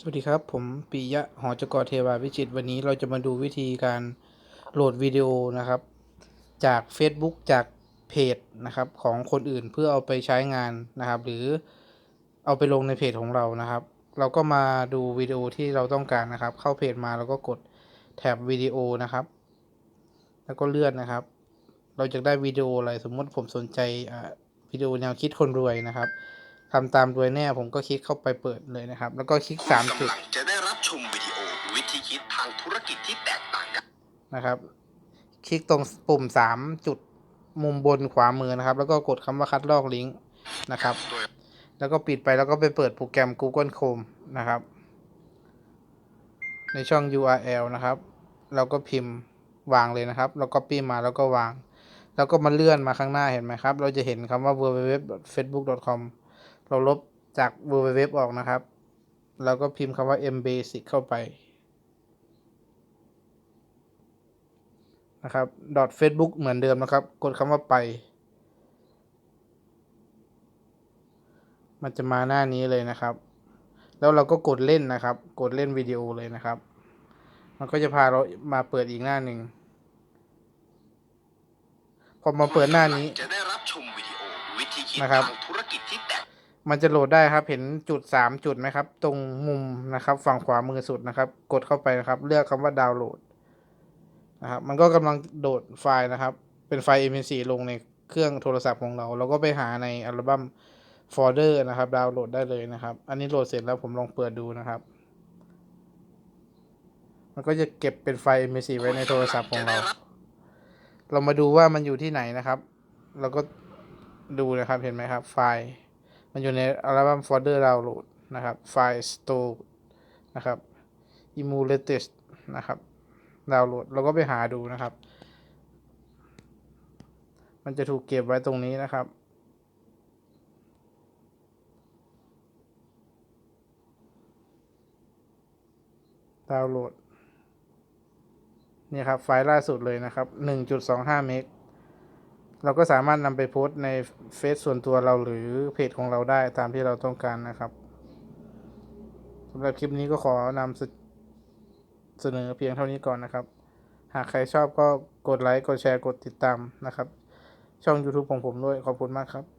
สวัสดีครับ ผมปิยะหอจกรเทวาวิจิตวันนี้เราจะมาดูวิธีการโหลดวิดีโอนะครับ จาก Facebook จากเพจนะครับของคนอื่นเพื่อเอาไปใช้งานนะครับ หรือเอาไปลงในเพจของเรานะครับ เราก็มาดูวิดีโอที่เราต้องการนะครับ เข้าเพจมาแล้วก็กดแท็บวิดีโอนะครับ แล้วก็เลื่อนนะครับ เราจะได้วิดีโออะไรสมมติผมสนใจวิดีโอแนวคิดคนรวยนะครับ ทำตามรวยแน่ผมก็คลิกเข้าไปเปิดเลยนะครับ แล้วก็คลิกสามจุดกำลังจะได้รับชมวิดีโอวิธีคิดทางธุรกิจที่แตกต่างกันนะครับ คลิกตรงปุ่มสามจุดมุมบนขวามือนะครับ แล้วก็กดคำว่าคัดลอกลิงก์นะครับโดยแล้วก็ปิดไปแล้วก็ไปเปิดโปรแกรม Google Chrome นะครับ ในช่อง URL นะครับ เราก็พิมพ์วางเลยนะครับ แล้วก็ปี้มาแล้วก็วาง แล้วก็มาเลื่อนมาข้างหน้าเห็นไหมครับ เราจะเห็นคำว่า www.facebook.com เราลบจาก www ออกนะครับ แล้วก็พิมพ์คำว่า mbasic เข้าไปนะครับ .facebook เหมือนเดิมนะครับ กดคำว่าไป มันจะมาหน้านี้เลยนะครับ แล้วเราก็กดเล่นนะครับ กดเล่นวิดีโอเลยนะครับ มันก็จะพาเรามาเปิดอีกหน้าหนึ่งพอมาเปิดหน้านี้จะได้รับชมวิดีโอวิธีคิดทางธุรกิจที่แตก มันจะโหลดได้ครับ เห็นจุดสามจุดไหมครับ ตรงมุมนะครับ ฝั่งขวามือสุดนะครับ กดเข้าไปนะครับ เลือกคำว่าดาวน์โหลดนะครับ มันก็กำลังโดดไฟล์นะครับ เป็นไฟล์ MP4 ลงในเครื่องโทรศัพท์ของเรา เราก็ไปหาในอัลบั้มโฟลเดอร์นะครับ ดาวน์โหลดได้เลยนะครับ อันนี้โหลดเสร็จแล้วผมลองเปิดดูนะครับ มันก็จะเก็บเป็นไฟล์ MP4 ไว้ในโทรศัพท์ของเรา เรามาดูว่ามันอยู่ที่ไหนนะครับ เราก็ดูนะครับ เห็นไหมครับ ไฟล์ มันอยู่ในอัลบั้มโฟลเดอร์ดาวน์โหลดนะครับไฟล์ store นะครับ emulated นะครับดาวน์โหลดเราก็ไปหาดูนะครับ มันจะถูกเก็บไว้ตรงนี้นะครับ ดาวน์โหลดนี่ครับไฟล์ล่าสุดเลยนะครับ 1.25 เมก เราก็สามารถนำไปโพสต์ในเฟซส่วนตัวเราหรือเพจของเราได้ตามที่เราต้องการนะครับสำหรับคลิปนี้ก็ขอนำเสนอเพียงเท่านี้ก่อนนะครับ หากใครชอบก็กดไลค์ กดแชร์ กดติดตามนะครับ ช่อง YouTube ของผมด้วย ขอบคุณมากครับ